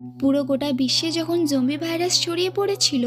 পুরো গোটা বিশ্বে যখন জম্বি ভাইরাস ছড়িয়ে পড়েছিল,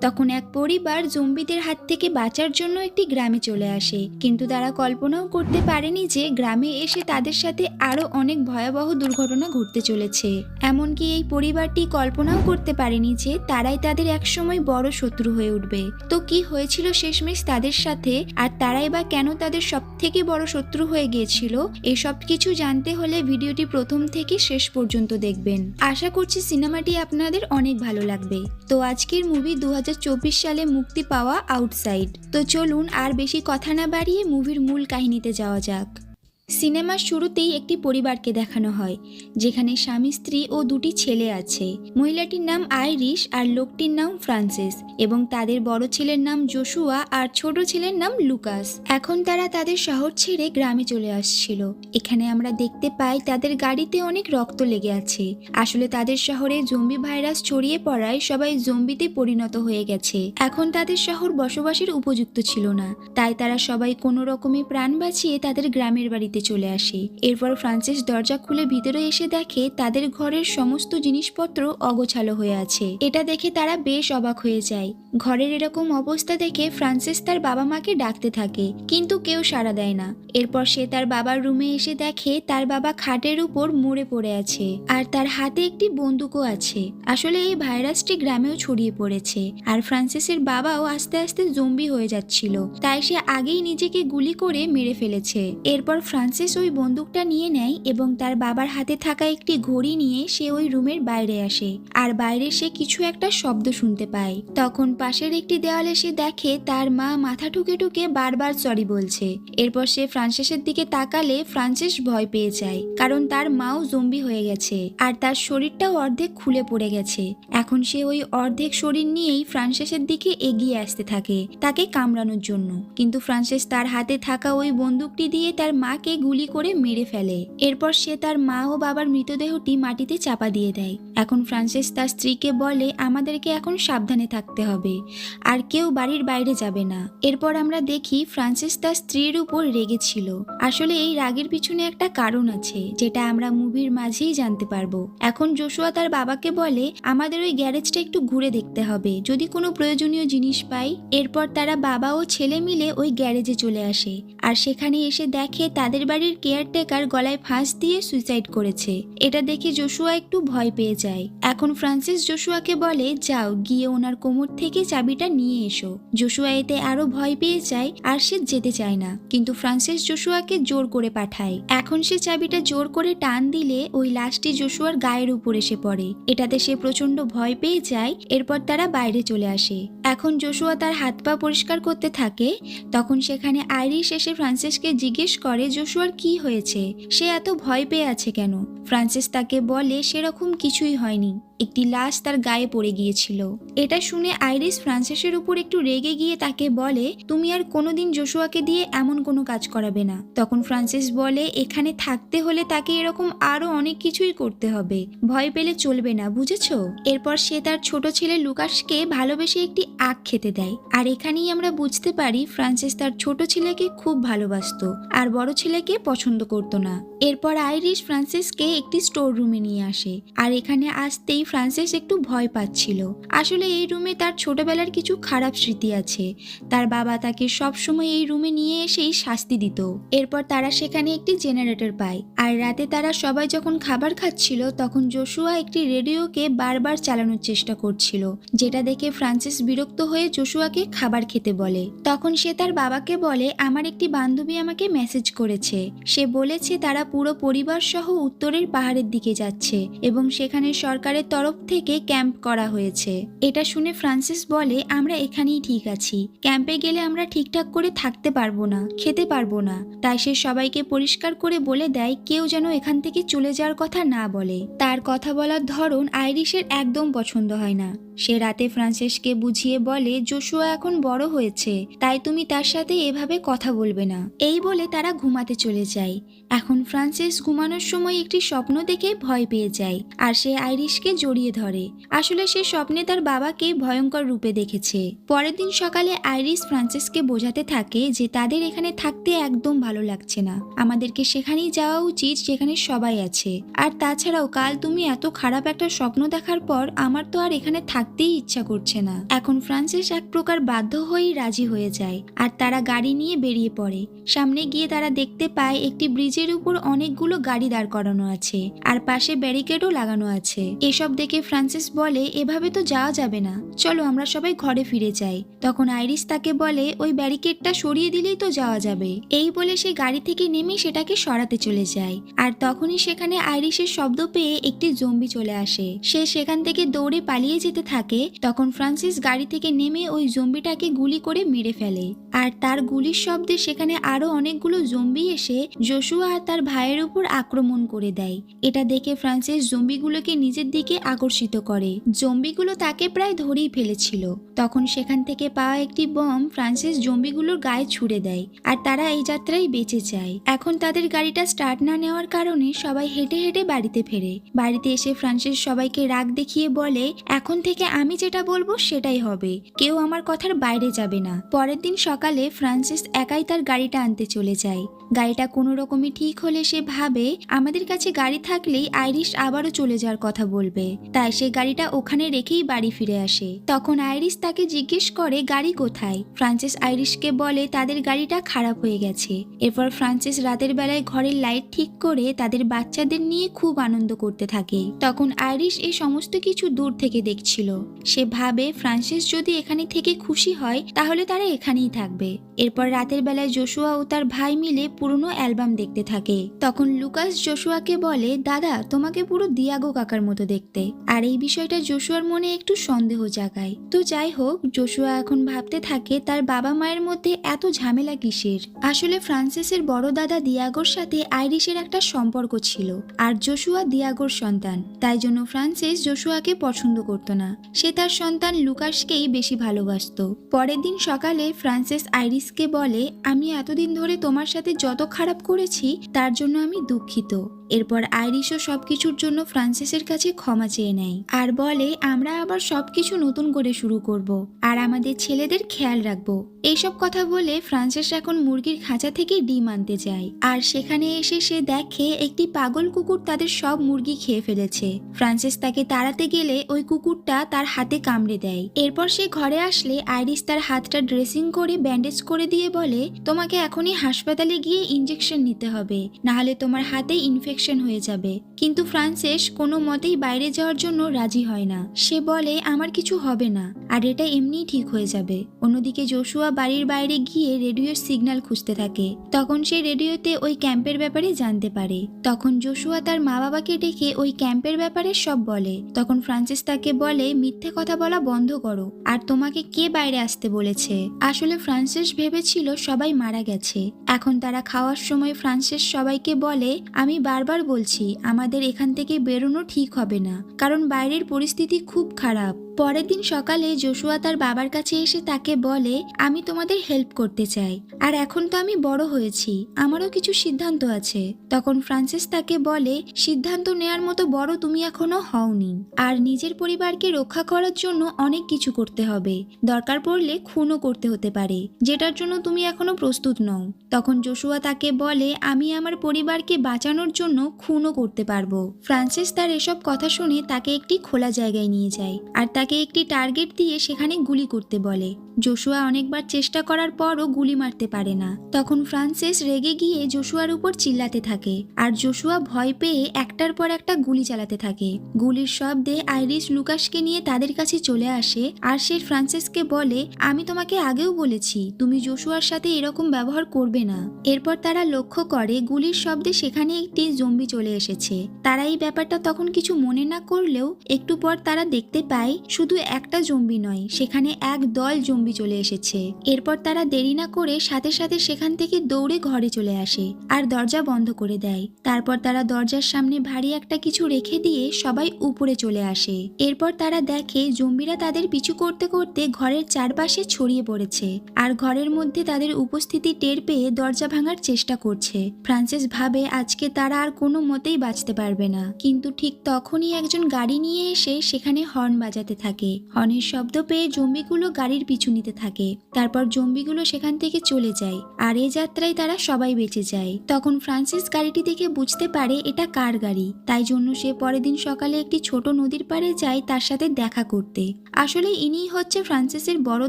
তখন এক পরিবার জম্বিদের হাত থেকে বাঁচার জন্য একটি গ্রামে চলে আসে। কিন্তু তারা কল্পনাও করতে পারেনি যে গ্রামে এসে তাদের সাথে আরও অনেক ভয়াবহ দুর্ঘটনা ঘটতে চলেছে। এমনকি এই পরিবারটি কল্পনাও করতে পারেনি যে তারাই তাদের একসময় বড় শত্রু হয়ে উঠবে। তো কি হয়েছিল শেষমেশ তাদের সাথে? আর তারাই বা কেন তাদের সব থেকে বড় শত্রু হয়ে গিয়েছিল? এসব কিছু জানতে হলে ভিডিওটি প্রথম থেকে শেষ পর্যন্ত দেখবেন। আশা করছি সিনেমাটি আপনাদের অনেক ভালো লাগবে। তো আজকের মুভি দু হাজার চব্বিশ সালে মুক্তি পাওয়া আউটসাইড তো চলুন আর বেশি কথা না বাড়িয়ে মুভির মূল কাহিনীতে যাওয়া যাক। সিনেমার শুরুতেই একটি পরিবারকে দেখানো হয়, যেখানে স্বামী, স্ত্রী ও দুটি ছেলে আছে। মহিলাটির নাম আইরিশ আর লোকটির নাম ফ্রান্সিস এবং তাদের বড় ছেলের নাম জোশুয়া আর ছোট ছেলের নাম লুকাস। এখন তারা তাদের শহর ছেড়ে গ্রামে চলে আসছিল। এখানে আমরা দেখতে পাই তাদের গাড়িতে অনেক রক্ত লেগে আছে। আসলে তাদের শহরে জম্বি ভাইরাস ছড়িয়ে পড়ায় সবাই জম্বিতে পরিণত হয়ে গেছে। এখন তাদের শহর বসবাসের উপযুক্ত ছিল না, তাই তারা সবাই কোনো রকমে প্রাণ বাঁচিয়ে তাদের গ্রামের বাড়িতে চলে আসে। এরপর ফ্রান্সিস দরজা খুলে ভিতরে এসে দেখে তাদের ঘরের সমস্ত জিনিসপত্র অগোছালো হয়ে আছে। এটা দেখে তারা বেশ অবাক হয়ে যায়। ঘরের এরকম অবস্থা দেখে ফ্রান্সিস তার বাবা মাকে ডাকতে থাকে, কিন্তু কেউ সাড়া দেয় না। এরপর সে তার বাবার রুমে এসে দেখে তার বাবা খাটের উপর মরে পড়ে আছে আর তার হাতে একটি বন্দুকও আছে। আসলে এই ভাইরাসটি গ্রামেও ছড়িয়ে পড়েছে আর ফ্রান্সিসের বাবাও আস্তে আস্তে জম্বি হয়ে যাচ্ছিল, তাই সে আগেই নিজেকে গুলি করে মেরে ফেলেছে। এরপর ফ্রান্সিস ওই বন্দুকটা নিয়ে নেয় এবং তার বাবার হাতে থাকা একটি ঘড়ি নিয়ে সে ওই রুমের বাইরে আসে। আর বাইরে সে কিছু একটা শব্দ শুনতে পায়। তখন পাশের একটি দেওয়ালে সে দেখে তার মা মাথা ঠুকে ঠুকে বারবার সরি বলছে। এরপর সে ফ্রান্সিসের দিকে তাকালে ফ্রান্সিস ভয় পেয়ে যায়, কারণ তার মাও জম্বি হয়ে গেছে আর তার শরীরটাও অর্ধেক খুলে পড়ে গেছে। এখন সে ওই অর্ধেক শরীর নিয়েই ফ্রান্সিসের দিকে এগিয়ে আসতে থাকে, তাকে কামড়ানোর জন্য। কিন্তু ফ্রান্সিস তার হাতে থাকা ওই বন্দুকটি দিয়ে তার মাকে গুলি করে মেরে ফেলে। এরপর সে তার মা ও বাবার মৃতদেহটি মাটিতে চাপা দিয়ে দেয়। এখন ফ্রান্সিস তার স্ত্রীকে বলে, আমাদেরকে এখন সাবধানে থাকতে হবে। আর কেউ বাড়ির বাইরে যাবে না। এরপর আমরা দেখি ফ্রান্সিস তার স্ত্রীর উপর রেগেছিল আসলে এই রাগের পিছনে একটা কারণ আছে, যেটা আমরা মুভির মাঝেই জানতে পারব। এখন জোশুয়া তার বাবাকে বলে, আমাদের ওই গ্যারেজটা একটু ঘুরে দেখতে হবে। যদি কোনো প্রয়োজনীয় জিনিস পাই। এরপর তারা বাবা ও ছেলে মিলে ওই গ্যারেজে চলে আসে। আর সেখানে এসে দেখে তাদের বাড়ির কেয়ারটেকার গলায় ফাঁস দিয়ে সুইসাইড করেছে। এটা দেখে জোশুয়া একটু ভয় পেয়ে যায়। এখন ফ্রান্সিস জোশুয়াকে বলে, যাও, গিয়ে ওনার কোমর থেকে চাবিটা নিয়ে এসো। জোশুয়া এতে আরও ভয় পেয়ে যায়, আর সে যেতে চায় না। কিন্তু ফ্রান্সিস জোশুয়াকে জোর করে পাঠায়। এখন সে চাবিটা জোর করে টান দিলে ওই লাশটি জোশুয়ার গায়ের উপর এসে পড়ে। এটাতে সে প্রচণ্ড ভয় পেয়ে যায়, এরপর তারা বাইরে চলে আসে। এখন জোশুয়া তার হাত পা পরিষ্কার করতে থাকে। তখন সেখানে আইরিশ এসে ফ্রান্সিসকে জিজ্ঞেস করে জোশুয়ার কি হয়েছে? সে এত ভয় পেয়ে আছে কেন? ফ্রান্সিস তাকে বলে সেরকম কিছুই হয়নি। একটি লাশ তার গায়ে পড়ে গিয়েছিল। এটা শুনে আইরিস ফ্রান্সিসের উপর একটু রেগে গিয়ে তাকে বলে, তুমি আর কোনোদিন জোশুয়াকে দিয়ে এমন কোনো কাজ করাবে না। তখন ফ্রান্সিস বলে, এখানে থাকতে হলে তাকে এরকম আরও অনেক কিছুই করতে হবে। ভয় পেলে চলবে না, বুঝেছ? এরপর সে তার ছোট ছেলে লুকাসকে ভালোবেসে একটি আখ খেতে দেয়। আর এখানেই আমরা বুঝতে পারি, ফ্রান্সিস তার ছোট ছেলেকে খুব ভালোবাসতো। আর বড় ছেলেকে পছন্দ করতো না। এরপর আইরিশ ফ্রান্সিসকে একটি স্টোর রুমে নিয়ে আসে। আর এখানে আসতেই ফ্রান্সিস একটু ভয় পাচ্ছিল। আসলে এই রুমে তার ছোটবেলার কিছু খারাপ স্মৃতি আছে। তার বাবা তাকে সব সময় এই রুমে নিয়ে এসেই শাস্তি দিত। এরপর তারা সেখানে একটি জেনারেটর পায়। আর রাতে তারা সবাই যখন খাবার খাচ্ছিল, তখন জোশুয়া একটি রেডিওকে বারবার চালানোর চেষ্টা করছিল, যেটা দেখে ফ্রান্সিস বিরক্ত হয়ে জোশুয়াকে খাবার খেতে বলে। তখন সে তার বাবাকে বলে, আমার একটি বান্ধবী আমাকে মেসেজ করেছে। সে বলেছে, তারা পুরো পরিবার সহ উত্তরের পাহাড়ের দিকে যাচ্ছে এবং সেখানে সরকারের তরফ থেকে ক্যাম্প করা হয়েছে। এটা শুনে ফ্রান্সিস বলে, আমরা এখানেই ঠিক আছি। ক্যাম্পে গেলে আমরা ঠিকঠাক করে থাকতে পারব না, খেতে পারব না। তাই সে সবাইকে পরিষ্কার করে বলে দেয়, কেউ যেন এখান থেকে চলে যাওয়ার কথা না বলে। তার কথা বলার ধরন আইরিশের একদম পছন্দ হয় না। সে রাতে ফ্রান্সিসকে বুঝিয়ে বলে জোশুয়া এখন বড় হয়েছে, তাই তুমি তার সাথে এভাবে কথা বলবে না। এই বলে তারা ঘুমাতে চলে যায় এখন ফ্রান্সিস ঘুমানোর সময় একটি স্বপ্ন দেখে ভয় পেয়ে যায়, আর সে আইরিশকে জড়িয়ে ধরে। আসলে সে স্বপ্নে তার বাবাকে ভয়ঙ্কর রূপে দেখেছে। পরের দিন সকালে আইরিশ ফ্রান্সিসকে বোঝাতে থাকে যে তাদের এখানে থাকতে একদম ভালো লাগছে না। আমাদেরকে সেখানেই যাওয়া উচিত যেখানে সবাই আছে। আর তাছাড়াও কাল তুমি এত খারাপ একটা স্বপ্ন দেখার পর আমার তো আর এখানে থাকতেই ইচ্ছা করছে না। এখন ফ্রান্সিস এক প্রকার বাধ্য হয়েই রাজি হয়ে যায়, আর তারা গাড়ি নিয়ে বেরিয়ে পড়ে। সামনে গিয়ে তারা দেখতে পায় একটি ব্রিজের উপর অনেকগুলো গাড়ি দাঁড় করানো আছে, আর পাশে ব্যারিকেডও লাগানো আছে। এসব দেখে ফ্রান্সিস বলে, এভাবে তো যাওয়া যাবে না। চলো আমরা সবাই ঘরে ফিরে যাই। তখন আইরিস তাকে বলে, ওই ব্যারিকেডটা সরিয়ে দিলেই তো যাওয়া যাবে। এই বলে সে গাড়ি থেকে নেমে সেটাকে সরাতে চলে যায়। আর তখনই সেখানে আইরিসের শব্দ পেয়ে একটি জম্বি চলে আসে। সে সেখান থেকে দৌড়ে পালিয়ে যেতে থাকে। তখন ফ্রান্সিস গাড়ি থেকে নেমে ওই জম্বিটাকে গুলি করে মেরে ফেলে। আর তার গুলির শব্দে সেখানে আরও অনেকগুলো জম্বি এসে জসুয়া আর তার ভাইয়ের উপর আক্রমণ করে দেয়। এটা দেখে ফ্রান্সিস জম্বিগুলোকে নিজের দিকে আকর্ষিত করে। জম্বিগুলো তাকে প্রায় ধরেই ফেলেছিল। তখন সেখান থেকে পাওয়া একটি বম ফ্রান্সিস জম্বিগুলোর গায়ে ছুড়ে দেয় আর তারা এই যাত্রায় বেঁচে যায়। এখন তাদের গাড়িটা স্টার্ট না নেওয়ার কারণে সবাই হেঁটে হেঁটে বাড়িতে ফেরে। বাড়িতে এসে ফ্রান্সিস সবাইকে রাগ দেখিয়ে বলে, এখন থেকে আমি যেটা বলব সেটাই হবে। কেউ আমার কথার বাইরে যাবে না। পরের দিন সকালে ফ্রান্সিস একাই তার গাড়িটা আনতে চলে যায়। গাড়িটা কোনো রকমই ঠিক হলে সে ভাবে, আমাদের কাছে গাড়ি থাকলেই আইরিশ আবারও চলে যাওয়ার কথা বলবে। তাই সে গাড়িটা ওখানে রেখেই বাড়ি ফিরে আসে। তখন আইরিশ তাকে জিজ্ঞেস করে, গাড়ি কোথায়? ফ্রান্সিস আইরিশকে বলে, তাদের গাড়িটা খারাপ হয়ে গেছে। এরপর ফ্রান্সিস রাতের বেলায় ঘরের লাইট ঠিক করে তাদের বাচ্চাদের নিয়ে খুব আনন্দ করতে থাকে। তখন আইরিশ এই সমস্ত কিছু দূর থেকে দেখছিল। সে ভাবে, ফ্রান্সিস যদি এখানে থেকে খুশি হয়, তাহলে তারা এখানেই থাকবে। এরপর রাতের বেলায় জোশুয়া ও তার ভাই মিলে পুরনো অ্যালবাম দেখতে থাকে। তখন লুকাস জোশুয়াকে বলে, দাদা, তোমাকে পুরো দিয়াগো কাকার মতো দেখতে। আর এই বিষয়টা জোশুয়ার মনে একটু সন্দেহ জাগায়। তো যাই হোক, জোশুয়া এখন ভাবতে থাকে, তার বাবা মায়ের মধ্যে এত ঝামেলা কিসের? আসলে ফ্রান্সিসের বড় দাদা দিয়াগোর সাথে আইরিশের একটা সম্পর্ক ছিল, আর জোশুয়া দিয়াগোর সন্তান। তাই জন্য ফ্রান্সিস জোশুয়াকে পছন্দ করত না। সে তার সন্তান লুকাসকেই বেশি ভালোবাসতো। পরের দিন সকালে ফ্রান্সিস আইরিসকে বলে, আমি এতদিন ধরে তোমার সাথে যত খারাপ করেছি তার জন্য আমি দুঃখিত। এরপর আইরিশও সবকিছুর জন্য ফ্রান্সিসের কাছে ক্ষমা চেয়ে নেয়। আর বলে, আমরা আবার সবকিছু নতুন করে শুরু করব আর আমাদের ছেলেদের খেয়াল রাখব। এইসব কথা বলে ফ্রান্সিস এখন মুরগির খাঁচা থেকে ডিম আনতে যায়। আর সেখানে এসে সে দেখে একটি পাগল কুকুর তাদের সব মুরগি খেয়ে ফেলেছে। ফ্রান্সিস তাকে তাড়াতে গেলে ওই কুকুরটা তার হাতে কামড়ে দেয়। এরপর সে ঘরে আসলে আইরিস তার হাতটা ড্রেসিং করে, ব্যান্ডেজ করে দিয়ে বলে, তোমাকে এখনই হাসপাতালে গিয়ে ইঞ্জেকশন নিতে হবে। নাহলে তোমার হাতে ইনফেকশন হয়ে যাবে। কিন্তু ফ্রান্সেস কোনো মতেই বাইরে যাওয়ার জন্য রাজি হয় না। সে বলে, আমার কিছু হবে না। আর এটা এমনিই ঠিক হয়ে যাবে। অন্যদিকে জোশুয়া বাড়ির বাইরে গিয়ে রেডিওর সিগন্যাল খুঁজতে থাকে। তখন সে রেডিওতে ওই ক্যাম্পের ব্যাপারে জানতে পারে। তখন জোশুয়া তার মা বাবাকে ডেকে ওই ক্যাম্পের ব্যাপারে সব বলে। তখন ফ্রান্সিস তাকে বলে, মিথ্যে কথা বলা বন্ধ করো। আর তোমাকে কে বাইরে আসতে বলেছে? আসলে ফ্রান্সিস ভেবেছিল সবাই মারা গেছে। এখন তারা খাওয়ার সময় ফ্রান্সিস সবাইকে বলে, আমি বারবার বলছি আমাদের এখান থেকে বেরোনো ঠিক হবে না কারণ বাইরের পরিস্থিতি খুব খারাপ। পরের দিন সকালে জোশুয়া তার বাবার কাছে এসে তাকে বলে, আমি তোমাদের হেল্প করতে চাই। আর এখন তো আমি বড় হয়েছি, আমারও কিছু সিদ্ধান্ত আছে। তখন ফ্রান্সিস তাকে বলে, সিদ্ধান্ত নেয়ার মতো বড় তুমি এখনও হওনি। আর নিজের পরিবারকে রক্ষা করার জন্য অনেক কিছু করতে হবে। দরকার পড়লে খুনও করতে হতে পারে, যেটার জন্য তুমি এখনও প্রস্তুত নও। তখন জোশুয়া তাকে বলে, আমি আমার পরিবারকে বাঁচানোর জন্য খুনও করতে পারব। ফ্রান্সিস তার এসব কথা শুনে তাকে একটি খোলা জায়গায় নিয়ে যায়। আর তাকে একটি টার্গেট দিয়ে সেখানে গুলি করতে বলে। জোশুয়া অনেকবার চেষ্টা করার পরও গুলি মারতে পারে না। তখন ফ্রান্সিস রেগে গিয়ে জোশুয়ার উপর চিল্লাতে থাকে আর জোশুয়া ভয় পেয়ে একটার পর একটা গুলি চালাতে থাকে। গুলির শব্দে আইরিশ লুকাসকে নিয়ে তাদের কাছে চলে আসে আর সে ফ্রান্সিসকে বলে, আমি তোমাকে আগেও বলেছি, তুমি জোশুয়ার সাথে এরকম ব্যবহার করবে না। এরপর তারা লক্ষ্য করে গুলির শব্দে সেখানে একটি জম্বি চলে এসেছে। তারা এই ব্যাপারটা তখন কিছু মনে না করলেও একটু পর তারা দেখতে পায় শুধু একটা জম্বি নয়, সেখানে এক দল জম্বি চলে এসেছে। এরপর তারা দেরি না করে সাথে সাথে সেখান থেকে দৌড়ে ঘরে চলে আসে আর দরজা বন্ধ করে দেয়। তারপর তারা দরজার সামনে ভারী একটা কিছু রেখে দিয়ে সবাই উপরে চলে আসে। এরপর তারা দেখে জম্বিরা তাদের পিছু করতে করতে ঘরের চারপাশে ছড়িয়ে পড়েছে আর ঘরের মধ্যে তাদের উপস্থিতি টের পেয়ে দরজা ভাঙার চেষ্টা করছে। ফ্রান্সিস ভাবে, আজকে তারা আর কোনো মতেই বাঁচতে পারবে না। কিন্তু ঠিক তখনই একজন গাড়ি নিয়ে এসে সেখানে হর্ন বাজাতে থাকে। হর্নের শব্দ পেয়ে জম্বিগুলো গাড়ির পিছু নিতে থাকে। তারপর জম্বিগুলো সেখান থেকে চলে যায়। আর এ যাত্রায় তারা সবাই বেঁচে যায়। তখন ফ্রান্সিস গাড়িটি দেখে বুঝতে পারে এটা কার গাড়ি। তাই জন্য সে পরের দিন সকালে একটি ছোট নদীর পাড়ে যায় তার সাথে দেখা করতে। আসলে ইনিই হচ্ছে ফ্রান্সিসের বড়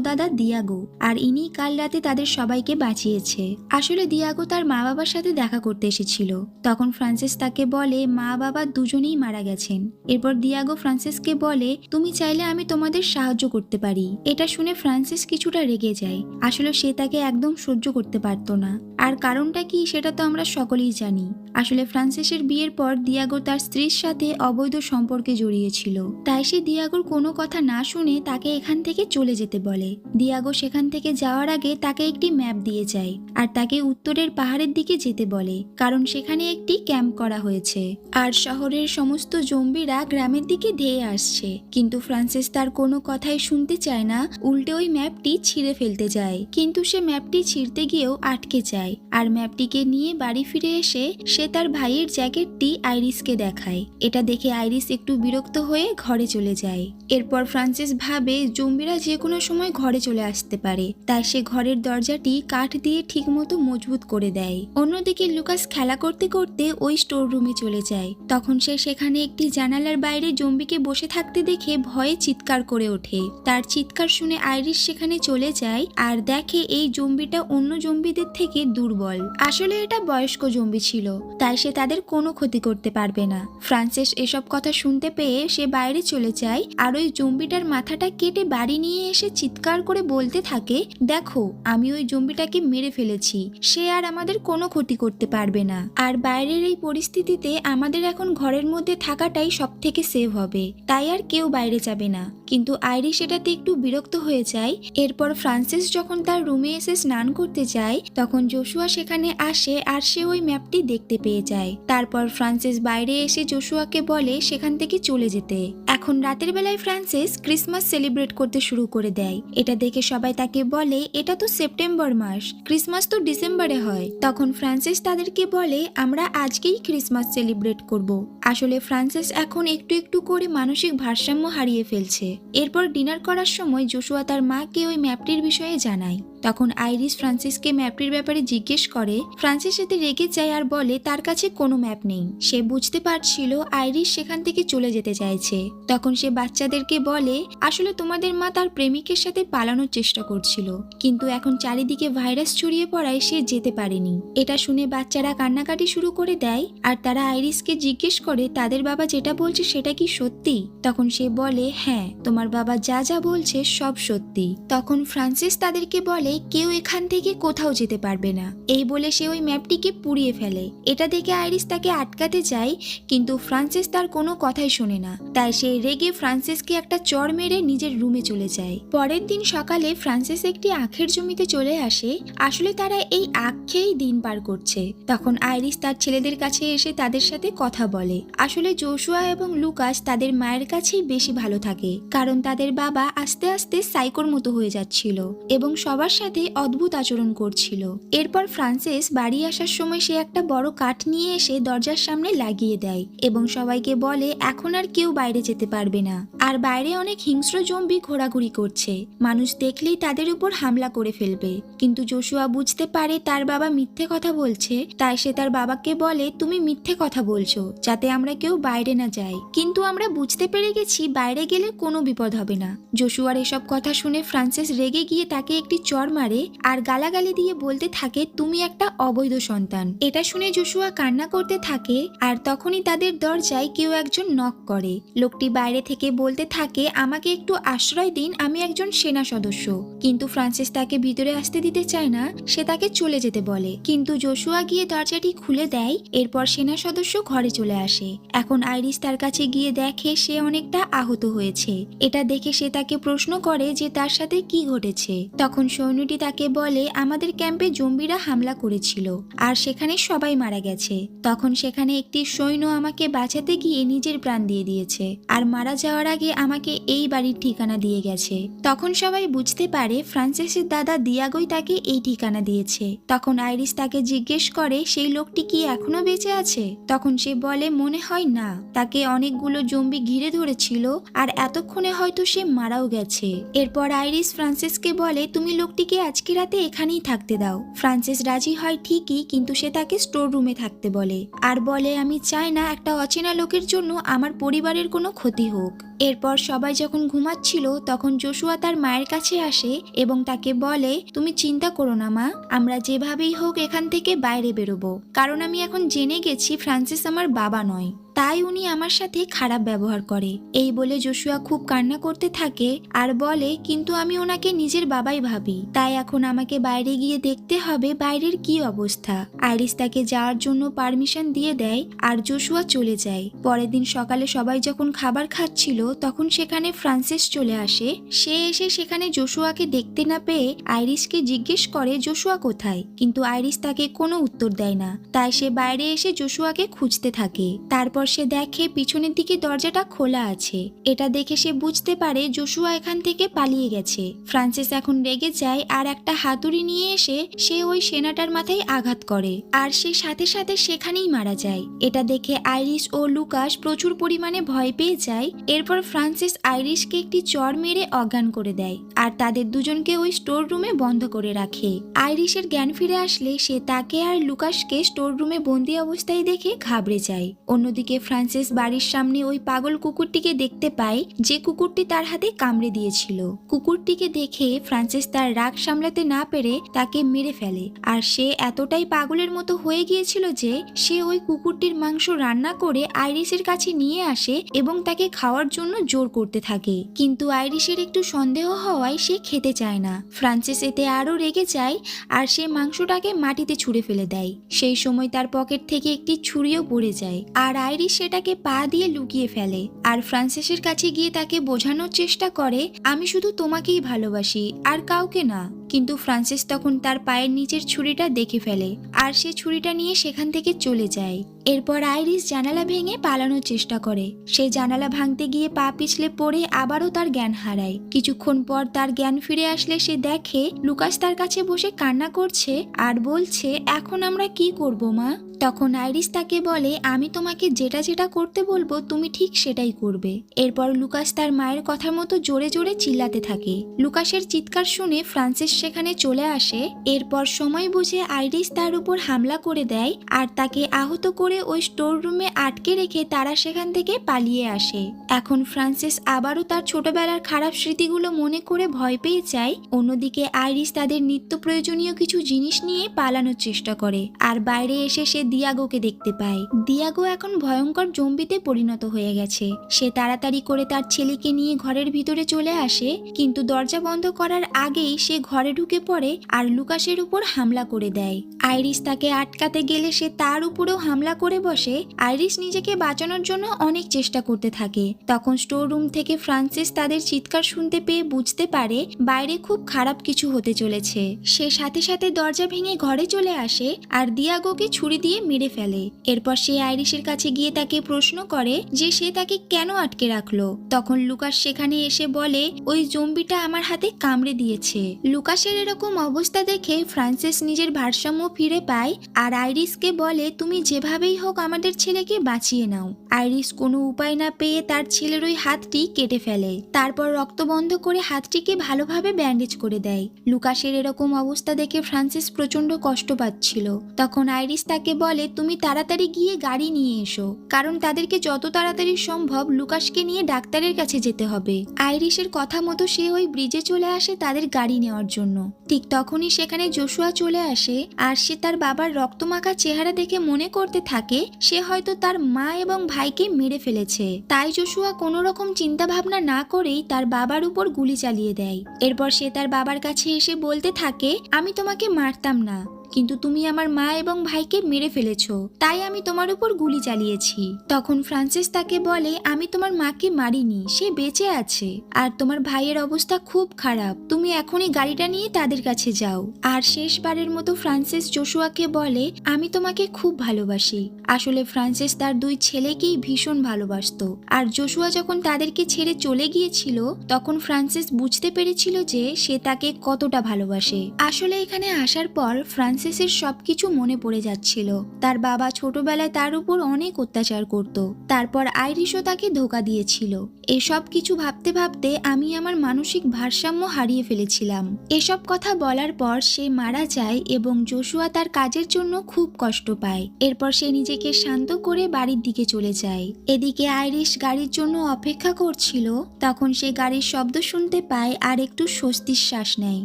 দাদা দিয়াগো, আর ইনি কাল রাতে তাদের সবাইকে বাঁচিয়েছে। আসলে দিয়াগো তার মা বাবার সাথে দেখা করতে এসেছিল। তখন ফ্রান্সিস তাকে বলে মা বাবা দুজনেই মারা গেছেন। এরপর দিয়াগো ফ্রান্সিসকে বলে, তুমি চাইলে আমি তোমাদের সাহায্য করতে পারি। এটা শুনে ফ্রান্সিস কিছুটা রেগে যায়। আসলে সে তাকে একদম সহ্য করতে পারতো না। আর কারণটা কি সেটা তো আমরা সকলেই জানি। আসলে ফ্রান্সিসের বিয়ের পর দিয়াগো তার স্ত্রীর সাথে অবৈধ সম্পর্কে জড়িয়েছিল তাই সে দিয়াগোর কোনো কথা না শুনে তাকে এখান থেকে চলে যেতে বলে। দিয়াগো সেখান থেকে যাওয়ার আগে তাকে একটি ম্যাপ দিয়ে যায় আর তাকে উত্তরের পাহাড়ের দিকে যেতে বলে, কারণ সেখানে একটি ক্যাম্প করা হয়েছে। আর শহরের সমস্ত জম্বিরা গ্রামের দিকে ধেয়ে আসছে, কিন্তু ফ্রান্সিস তার কোনো কথাই শুনতে চায় না, উল্টে ওই ম্যাপটি ছিঁড়ে ফেলতে যায়। কিন্তু সে ম্যাপটি ছিঁড়তে গিয়েও আটকে যায় আর ম্যাপটিকে নিয়ে বাড়ি ফিরে এসে সে তার ভাইয়ের জ্যাকেটটি আইরিসকে দেখায়। এটা দেখে আইরিস একটু বিরক্ত হয়ে ঘরে চলে যায়। এরপর ফ্রান্সিস ভাবে জম্বিরা যে কোনো সময় ঘরে চলে আসতে পারে। তাই সে ঘরের দরজাটি কাঠ দিয়ে ঠিকমতো মজবুত করে দেয়। অন্যদিকে লুকাস খেলা করতে করতে ওই স্টোর রুমে চলে যায়। তখন সে সেখানে একটি জানালার বাইরে জম্বিকে বসে থাকতে দেখে ভয়ে চিৎকার করে ওঠে। তার চিৎকার শুনে আইরিস সেখানে চলে যায় আর দেখে এই জম্বিটা অন্য জম্বিদের থেকে দুর্বল। আসলে এটা বয়স্ক জম্বি ছিল, তাই সে তাদের কোনো ক্ষতি করতে পারবে না। ফ্রান্সিস এসব কথা শুনতে পেয়ে সে বাইরে চলে যায় আর ওই জম্বিটার মাথাটা কেটে বাড়ি নিয়ে এসে চিৎকার করে বলতে থাকে, দেখো, আমি ওই জম্বিটাকে মেরে ফেলেছি, সে আর আমাদের কোনো ক্ষতি করতে পারবে না। আর বাইরের এই পরিস্থিতিতে আমাদের এখন ঘরের মধ্যে থাকাটাই সব থেকে সেভ হবে। তাই আর কেউ বাইরে যাবে না। কিন্তু আইরিশ এটাতে একটু বিরক্ত হয়ে যায়। এরপর ফ্রান্সিস যখন তার রুমে এসে স্নান করতে যায়, তখন জোশুয়া সেখানে আসে আর সে ওই ম্যাপটি দেখতে পেয়ে যায়। তারপর ফ্রান্সিস বাইরে এসে জোশুয়াকে বলে সেখান থেকে চলে যেতে। এখন রাতের বেলায় ফ্রান্সিস ক্রিসমাস সেলিব্রেট করতে শুরু করে দেয়। এটা দেখে সবাই তাকে বলে, এটা তো সেপ্টেম্বর মাস ক্রিসমাস তো ডিসেম্বরে হয়। তখন ফ্রান্সিস তাদেরকে বলে, আমরা আজকেই ক্রিসমাস সেলিব্রেট করব। আসলে ফ্রান্সিস এখন একটু একটু করে মানসিক ভারসাম্য হারিয়ে ফেলছে। এরপর ডিনার করার সময় জোশুয়া তার মাকে ওই ম্যাপটির বিষয়ে জানায়। তখন আইরিস ফ্রান্সিসকে ম্যাপটির ব্যাপারে জিজ্ঞেস করে, ফ্রান্সিস এতে রেগে যায় আর বলে, তার কাছে কোনো ম্যাপ নেই। সে বুঝতে পারছিল আইরিস সেখান থেকে চলে যেতে চাইছে। তখন সে বাচ্চাদেরকে বলে, আসলে তোমাদের মা তার প্রেমিকের সাথে পালানোর চেষ্টা করছিল, কিন্তু এখন চারিদিকে ভাইরাস ছড়িয়ে পড়ায় সে যেতে পারেনি। এটা শুনে বাচ্চারা কান্নাকাটি শুরু করে দেয়, আর তারা আইরিসকে জিজ্ঞেস করে, তাদের বাবা যেটা বলছে সেটা কি সত্যি? তখন সে বলে হ্যাঁ তোমার বাবা যা যা বলছে সব সত্যি। তখন ফ্রান্সিস তাদেরকে বলে কেউ এখান থেকে কোথাও যেতে পারবে না। এই বলে সে ওই ম্যাপটিকে পুড়িয়ে ফেলে। এটা দেখে আইরিস তাকে আটকাতে যায়, কিন্তু ফ্রান্সিস তার কোনো কথাই শোনে না। তাই সে রেগে ফ্রান্সিসকে একটা চর মেরে নিজের রুমে চলে যায়। পরের দিন সকালে ফ্রান্সিস একটি আখের জমিতে চলে আসে। আসলে তারা এই আখ খেয়েই দিন পার করছে। তখন আইরিস তার ছেলেদের কাছে এসে তাদের সাথে কথা বলে। আসলে জোশুয়া এবং লুকাস তাদের মায়ের কাছেই বেশি ভালো থাকে, কারণ তাদের বাবা আস্তে আস্তে সাইকোর মতো হয়ে যাচ্ছিল এবং সবার সাথে অদ্ভুত আচরণ করছিল। এরপর ফ্রান্সিস বাড়ি আসার সময় সে একটা বড় কাঠ নিয়ে এসে দরজার সামনে লাগিয়ে দেয় এবং সবাইকে বলে, এখন আর কেউ বাইরে যেতে পারবে না। আর বাইরে অনেক হিংস্র জম্বি ঘোরাঘুরি করছে। মানুষ দেখলেই তাদের উপর হামলা করে ফেলবে। কিন্তু জোশুয়া বুঝতে পারে তার বাবা মিথ্যে কথা বলছে, তাই সে তার বাবাকে বলে, তুমি মিথ্যে কথা বলছো, যাতে আমরা কেউ বাইরে না যাই। কিন্তু আমরা বুঝতে পেরে গেছি বাইরে গেলে কোনো বিপদ হবে না। জোশুয়ার এসব কথা শুনে ফ্রান্সিস রেগে গিয়ে তাকে একটি চর মারে আর গালাগালি দিয়ে বলতে থাকে, তুমি একটা অবৈধ সন্তান। এটা শুনে জোশুয়া কান্না করতে থাকে আর তখনই তাদের দরজায় কেউ একজন নক করে। লোকটি বাইরে থেকে বলতে থাকে, আমাকে একটু আশ্রয় দিন, আমি একজন সেনা সদস্য। কিন্তু ফ্রান্সিস তাকে ভিতরে আসতে দিতে চায় না, সে তাকে চলে যেতে বলে। কিন্তু জোশুয়া গিয়ে দরজাটি খুলে দেয়, এরপর সেনা সদস্য ঘরে চলে আসে। এখন আইরিস তার কাছে গিয়ে দেখে সে অনেকটা আহত হয়েছে। এটা দেখে সে তাকে প্রশ্ন করে যে তার সাথে কি ঘটেছে। তখন সৈন্যটি তাকে বলে, আমাদের ক্যাম্পে জম্বিরা হামলা করেছিল আর সেখানে সবাই মারা গেছে। তখন সেখানে একটি সৈন্য আমাকে বাঁচাতে গিয়ে নিজের প্রাণ দিয়ে দিয়েছে আর মারা যাওয়ার আগে আমাকে এই বাড়ির ঠিকানা দিয়ে গেছে। তখন সবাই বুঝতে পারে, ফ্রান্সিসের দাদা দিয়াগোই তাকে এই ঠিকানা দিয়েছে। তখন আইরিস তাকে জিজ্ঞেস করে, সেই লোকটি কি এখনও বেঁচে আছে? তখন সে বলে, মনে হয় না। তাকে অনেকগুলো জম্বি ঘিরে ধরেছিল আর এতক্ষণে হয়তো সে মারাও গেছে। এরপর আইরিস ফ্রান্সিসকে বলে, তুমি লোকটিকে আজকে রাতে এখানেই থাকতে দাও। ফ্রান্সিস রাজি হয় ঠিকই, কিন্তু সে তাকে স্টোর রুমে থাকতে বলে। আর বলে, আমি চাই না একটা অচেনা লোকের জন্য আমার পরিবারের কোনো ক্ষতি হোক। এরপর সবাই যখন ঘুমাচ্ছিল, তখন জোশুয়া তার মায়ের কাছে আসে এবং তাকে বলে, তুমি চিন্তা করো না মা, আমরা যেভাবেই হোক এখান থেকে বাইরে বেরোবো। কারণ আমি এখন জেনে গেছি, ফ্রান্সিস আমার বাবা নয়। তাই উনি আমার সাথে খারাপ ব্যবহার করে। এই বলে জোশুয়া খুব কান্না করতে থাকে আর বলে, কিন্তু আমি ওনাকে নিজের বাবাই ভাবি। তাই এখন আমাকে বাইরে গিয়ে দেখতে হবে বাইরের কি অবস্থা। আইরিস তাকে যাওয়ার জন্য পারমিশন দিয়ে দেয় আর জোশুয়া চলে যায়। পরের দিন সকালে সবাই যখন খাবার খাচ্ছিল, তখন সেখানে ফ্রান্সিস চলে আসে। সে এসে সেখানে জোশুয়াকে দেখতে না পেয়ে আইরিসকে জিজ্ঞেস করে জোশুয়া কোথায়? কিন্তু আইরিস তাকে কোনো উত্তর দেয় না। তাই সে বাইরে এসে জোশুয়াকে খুঁজতে থাকে। তারপর সে দেখে পিছনের দিকে দরজাটা খোলা আছে। এটা দেখে সে বুঝতে পারে জোশুয়া এখান থেকে পালিয়ে গেছে। ফ্রান্সিস এখন রেগে যায় আর একটা হাতুড়ি নিয়ে এসে সে ওই সেনাটার মাথায় আঘাত করে আর সে সাথে সাথে সেখানেই মারা যায়। এটা দেখে আইরিস ও লুকাস প্রচুর পরিমাণে ভয় পেয়ে যায়। এরপর ফ্রান্সিস আইরিশকে একটি চর মেরে অজ্ঞান করে দেয় আর তাদের দুজনকে ওই স্টোর রুমে বন্ধ করে রাখে। আইরিশের জ্ঞান ফিরে আসলে সে তাকে আর লুকাসকে স্টোর রুমে বন্দি অবস্থায় দেখে ঘাবড়ে যায়। অন্যদিকে ফ্রান্সিস বাড়ির সামনে ওই পাগল কুকুরটিকে দেখতে পায়, যে কুকুরটি তার হাতে কামড়ে দিয়েছিল। কুকুরটিকে দেখে ফ্রান্সিস তার রাগ সামলাতে না পেরে তাকে মেরে ফেলে। আর সে এতটাই পাগলের মতো হয়ে গিয়েছিল যে, সে ওই কুকুরটির মাংস রান্না করে আইরিসের কাছে নিয়ে আসে এবং তাকে খাওয়ার জন্য জোর করতে থাকে। কিন্তু আইরিশের একটু সন্দেহ হওয়ায় সে খেতে চায় না। ফ্রান্সিস এতে আরও রেগে যায় আর সে মাংসটাকে মাটিতে ছুঁড়ে ফেলে দেয়। সেই সময় তার পকেট থেকে একটি ছুরিও পড়ে যায়। আর আইরিশ সেটাকে পা দিয়ে লুকিয়ে ফেলে। আর ফ্রান্সিসের কাছে গিয়ে তাকে বোঝানোর চেষ্টা করে, আমি শুধু তোমাকেই ভালোবাসি, আর কাউকে না। কিন্তু ফ্রান্সিস তখন তার পায়ের নিচের ছুরিটা দেখে ফেলে, আর সে ছুরিটা নিয়ে সেখান থেকে চলে যায়। এরপর আইরিস জানালা ভেঙে পালানোর চেষ্টা করে। সে জানালা ভাঙতে গিয়ে পা পিছলে পড়ে আবারও তার জ্ঞান হারায়। কিছুক্ষণ পর তার জ্ঞান ফিরে আসলে সে দেখে, লুকাস তার কাছে বসে কান্না করছে, আর বলছে, এখন আমরা কি করব, মা? তখন আইরিস তাকে বলে, আমি তোমাকে যেটা যেটা করতে বলব, তুমি ঠিক সেটাই করবে। এরপর লুকাস তার মায়ের কথা মতো জোরে জোরে চিল্লাতে থাকে। লুকাসের চিৎকার শুনে ফ্রান্সিস সেখানে চলে আসে। এরপর সময় বুঝে আইরিস তার উপর হামলা করে দেয় আর তাকে আহত করে ওই স্টোর রুমে আটকে রেখে তারা সেখান থেকে পালিয়ে আসে। এখন ফ্রান্সিস আবারও তার ছোটবেলার খারাপ স্মৃতিগুলো মনে করে ভয় পেয়ে যায়। অন্যদিকে আইরিস তাদের নিত্য প্রয়োজনীয় কিছু জিনিস নিয়ে পালানোর চেষ্টা করে। আর বাইরে এসে সে দিয়াগোকে দেখতে পায়। দিয়াগো এখন ভয়ঙ্কর জম্বিতে পরিণত হয়ে গেছে। সে তাড়াতাড়ি করে তার ছেলেকে নিয়ে ঘরের ভিতরে চলে আসে, কিন্তু দরজা বন্ধ করার আগেই সে ঘরে ঢুকে পড়ে আর লুকাসের উপর হামলা করে দেয়। আইরিস তাকে আটকাতে গেলে সে তার উপরেও হামলা করে বসে। আইরিস নিজেকে বাঁচানোর জন্য অনেক চেষ্টা করতে থাকে। তখন স্টোর রুম থেকে ফ্রান্সিস তাদের চিৎকার শুনতে পেয়ে বুঝতে পারে বাইরে খুব খারাপ কিছু হতে চলেছে। সে সাথে সাথে দরজা ভেঙে ঘরে চলে আসে আর দিয়াগোকে ছুরি দিয়ে মেরে ফেলে। এরপর সে আইরিশের কাছে গিয়ে তাকে প্রশ্ন করে যে সে তাকে কেন আটকে রাখল। তখন লুকাস সেখানে এসে বলে, ওই জম্বিটা আমার হাতে কামড়ে দিয়েছে। লুকাসের এরকম অবস্থা দেখে ফ্রান্সিস নিজের ভারসাম্য ফিরে পায় আর আইরিসকে বলে, তুমি যেভাবেই হোক আমাদের ছেলেকে বাঁচিয়ে নাও। আইরিস কোনো উপায় না পেয়ে তার ছেলের ওই হাতটি কেটে ফেলে। তারপর রক্ত বন্ধ করে হাতটিকে ভালোভাবে ব্যান্ডেজ করে দেয়। লুকাসের এরকম অবস্থা দেখে ফ্রান্সিস প্রচণ্ড কষ্ট পাচ্ছিল। তখন আইরিস তাকে বলে, তুমি তাড়াতাড়ি গিয়ে গাড়ি নিয়ে এসো, কারণ তাদেরকে যত তাড়াতাড়ি সম্ভব লুকাসকে নিয়ে ডাক্তারের কাছে যেতে হবে। আইরিশের কথা মতো সে ওই ব্রিজে চলে আসে তাদের গাড়ি নেওয়ার জন্য। ঠিক তখনই সেখানে জোশুয়া চলে আসে, আর সে তার বাবার রক্তমাখা চেহারা দেখে মনে করতে থাকে, সে হয়তো তার মা এবং ভাইকে মেরে ফেলেছে। তাই জোশুয়া কোনো রকম চিন্তা ভাবনা না করেই তার বাবার উপর গুলি চালিয়ে দেয়। এরপর সে তার বাবার কাছে এসে বলতে থাকে, আমি তোমাকে মারতাম না। কিন্তু তুমি আমার মা এবং ভাইকে মেরে ফেলেছো। তাই আমি তোমার উপর গুলি চালিয়েছি। তখন ফ্রান্সিস তাকে বলে, আমি তোমার মাকে মারিনি, সে বেঁচে আছে। আর তোমার ভাইয়ের অবস্থা খুব খারাপ। তুমি এখনই গাড়িটা নিয়ে তাদের কাছে যাও। আর শেষবারের মতো ফ্রান্সিস জোশুয়াকে বলে, আমি তোমাকে খুব ভালোবাসি। আসলে ফ্রান্সিস তার দুই ছেলেকেই ভীষণ ভালোবাসতো। আর জোশুয়া যখন তাদেরকে ছেড়ে চলে গিয়েছিল, তখন ফ্রান্সিস বুঝতে পেরেছিল যে সে তাকে কতটা ভালোবাসে। আসলে এখানে আসার পর ফ্রান্সিসের সবকিছু মনে পড়ে যাচ্ছিল। তার বাবা ছোটবেলায় তার উপর অনেক অত্যাচার করত। তারপর আইরিশও তাকে ধোকা দিয়েছিল। এসব কিছু ভাবতে ভাবতে আমি আমার মানসিক ভারসাম্য হারিয়ে ফেলেছিলাম। এসব কথা বলার পর সে মারা যায় এবং জোশুয়া তার কাজের জন্য খুব কষ্ট পায়। এরপর সে নিজেকে শান্ত করে বাড়ির দিকে চলে যায়। এদিকে আইরিশ গাড়ির জন্য অপেক্ষা করছিল। তখন সে গাড়ির শব্দ শুনতে পায় আর একটু স্বস্তির শ্বাস নেয়।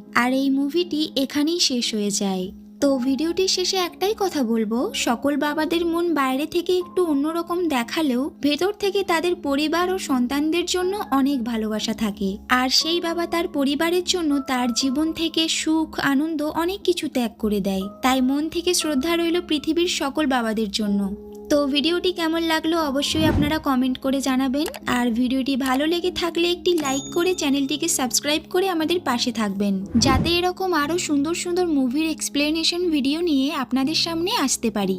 আর এই মুভিটি এখানেই শেষ হয়ে যায়। তো ভিডিওটির শেষে একটাই কথা বলব, সকল বাবাদের মন বাইরে থেকে একটু অন্যরকম দেখালেও ভেতর থেকে তাদের পরিবার ও সন্তানদের জন্য অনেক ভালোবাসা থাকে। আর সেই বাবা তার পরিবারের জন্য তার জীবন থেকে সুখ, আনন্দ অনেক কিছু ত্যাগ করে দেয়। তাই মন থেকে শ্রদ্ধা রইল পৃথিবীর সকল বাবাদের জন্য। তো ভিডিওটি কেমন লাগল অবশ্যই আপনারা কমেন্ট করে জানাবেন। আর ভিডিওটি ভালো লেগে থাকলে একটি লাইক করে চ্যানেলটিকে সাবস্ক্রাইব করে আমাদের পাশে থাকবেন। যাতে এরকম আরও সুন্দর সুন্দর মুভির এক্সপ্লেনেশন ভিডিও নিয়ে আপনাদের সামনে আসতে পারি।